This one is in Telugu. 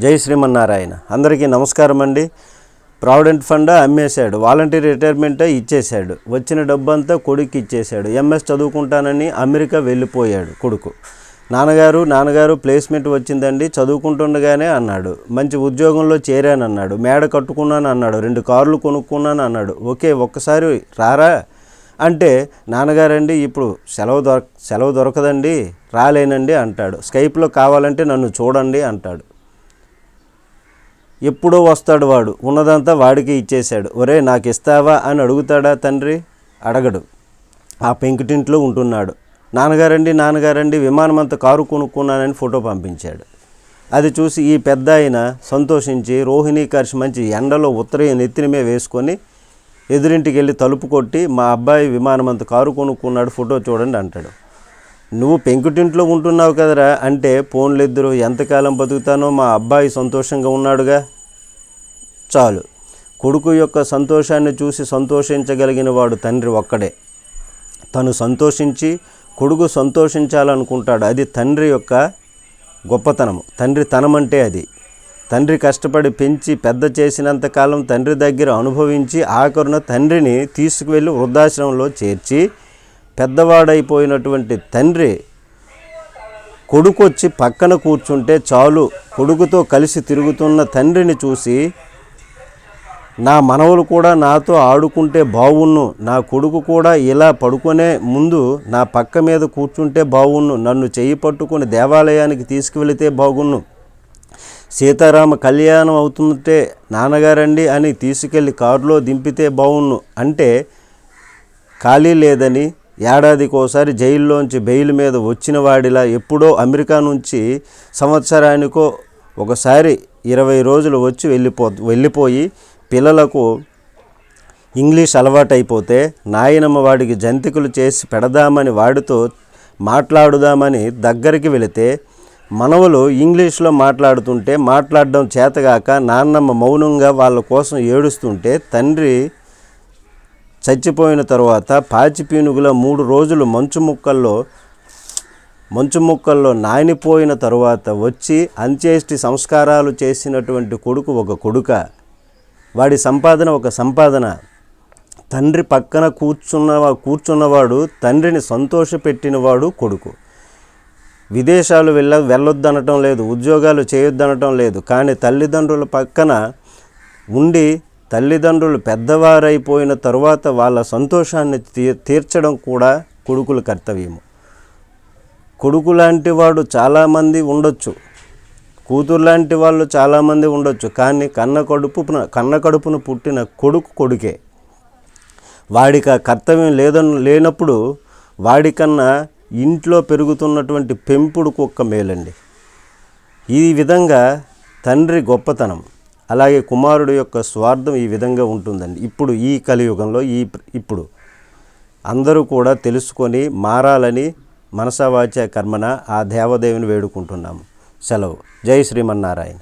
జై శ్రీమన్నారాయణ. అందరికీ నమస్కారం అండి. ప్రావిడెంట్ ఫండ్ అమ్మేశాడు. వాలంటీర్ రిటైర్మెంట్ ఇచ్చేశాడు. వచ్చిన డబ్బంతా కొడుకు ఇచ్చేశాడు. ఎంఎస్ చదువుకుంటానని అమెరికా వెళ్ళిపోయాడు కొడుకు. నాన్నగారు నాన్నగారు ప్లేస్మెంట్ వచ్చిందండి. చదువుకుంటుండగానే అన్నాడు. మంచి ఉద్యోగంలో చేరానన్నాడు. మేడ కట్టుకున్నాను అన్నాడు. రెండు కార్లు కొనుక్కున్నాను అన్నాడు. ఓకే ఒక్కసారి రారా? అంటే నాన్నగారండి ఇప్పుడు సెలవు దొర సెలవు దొరకదండి. రాలేనండి అంటాడు. స్కైప్లో కావాలంటే నన్ను చూడండి అంటాడు. ఎప్పుడో వస్తాడు వాడు. ఉన్నదంతా వాడికి ఇచ్చేశాడు. ఒరే నాకు ఇస్తావా అని అడుగుతాడా తండ్రి? అడగడు. ఆ పెంకుటింట్లో ఉంటున్నాడు. నాన్నగారండి నాన్నగారండి విమానం అంతా కారు కొనుక్కున్నానని ఫోటో పంపించాడు. అది చూసి ఈ పెద్ద ఆయన సంతోషించి రోహిణి కర్ష్ మంచి ఎండలో ఉత్తరయ నెత్తినమే వేసుకొని ఎదురింటికి వెళ్ళి తలుపు కొట్టి మా అబ్బాయి విమానం అంత కారు కొనుక్కున్నాడు ఫోటో చూడండి అంటాడు. నువ్వు పెంకుటింట్లో ఉంటున్నావు కదరా. అంటే పోన్లిద్దరు ఎంతకాలం బతుకుతానో మా అబ్బాయి సంతోషంగా ఉన్నాడుగా. చాలు. కొడుకు యొక్క సంతోషాన్ని చూసి సంతోషించగలిగిన వాడు తండ్రి ఒక్కడే. తను సంతోషించి కొడుకు సంతోషించాలనుకుంటాడు. అది తండ్రి యొక్క గొప్పతనము. తండ్రి తనమంటే అది. తండ్రి కష్టపడి పెంచి పెద్ద చేసినంత కాలం తండ్రి దగ్గర అనుభవించి ఆఖరున తండ్రిని తీసుకువెళ్ళి వృద్ధాశ్రమంలో చేర్చి పెద్దవాడైపోయినటువంటి తండ్రి కొడుకు వచ్చి పక్కన కూర్చుంటే చాలు కొడుకుతో కలిసి తిరుగుతున్న తండ్రిని చూసి నా మనవలు కూడా నాతో ఆడుకుంటే బావున్ను నా కొడుకు కూడా ఇలా పడుకునే ముందు నా పక్క మీద కూర్చుంటే బావున్ను నన్ను చెయ్యి పట్టుకుని దేవాలయానికి తీసుకువెళితే బాగున్ను. సీతారామ కళ్యాణం అవుతుంటే నాన్నగారండి అని తీసుకెళ్ళి కారులో దింపితే బావున్ను. అంటే ఖాళీ లేదని ఏడాదికోసారి జైల్లోంచి బెయిల్ మీద వచ్చిన వాడిలా ఎప్పుడో అమెరికా నుంచి సంవత్సరానికో ఒకసారి ఇరవై రోజులు వచ్చి వెళ్ళిపో వెళ్ళిపోయి పిల్లలకు ఇంగ్లీష్ అలవాటైపోతే నాయనమ్మ వాడికి జంతికలు చేసి పెడదామని వాడితో మాట్లాడుదామని దగ్గరికి వెళితే మనవలు ఇంగ్లీష్లో మాట్లాడుతుంటే మాట్లాడడం చేతగాక నాన్నమ్మ మౌనంగా వాళ్ళ కోసం ఏడుస్తుంటే తండ్రి చచ్చిపోయిన తర్వాత పాచిపీనుగుల మూడు రోజులు మంచు ముక్కల్లో మంచు ముక్కల్లో నానిపోయిన తరువాత వచ్చి అంత్యేష్టి సంస్కారాలు చేసినటువంటి కొడుకు ఒక కొడుక. వాడి సంపాదన ఒక సంపాదన. తండ్రి పక్కన కూర్చున్న కూర్చున్నవాడు తండ్రిని సంతోషపెట్టినవాడు కొడుకు. విదేశాలు వెళ్ళ వెళ్ళొద్దనటం లేదు ఉద్యోగాలు చేయొద్దనటం లేదు కానీ తల్లిదండ్రుల పక్కన ఉండి తల్లిదండ్రులు పెద్దవారైపోయిన తరువాత వాళ్ళ సంతోషాన్ని తీర్చడం కూడా కొడుకుల కర్తవ్యము. కొడుకు లాంటి వాడు చాలామంది ఉండొచ్చు. కూతురు లాంటి వాళ్ళు చాలామంది ఉండొచ్చు. కానీ కన్న కడుపు కన్న కడుపున పుట్టిన కొడుకు కొడుకే. వాడికి ఆ కర్తవ్యం లేదన్ లేనప్పుడు వాడికన్నా ఇంట్లో పెరుగుతున్నటువంటి పెంపుడు కుక్క మేలండి. ఈ విధంగా తండ్రి గొప్పతనం. అలాగే కుమారుడు యొక్క స్వార్థం ఈ విధంగా ఉంటుందండి. ఇప్పుడు ఈ కలియుగంలో ఈ ఇప్పుడు అందరూ కూడా తెలుసుకొని మారాలని మనసవాచ కర్మన ఆ దేవదేవిని వేడుకుంటున్నాము. సెలవు. జై శ్రీమన్నారాయణ.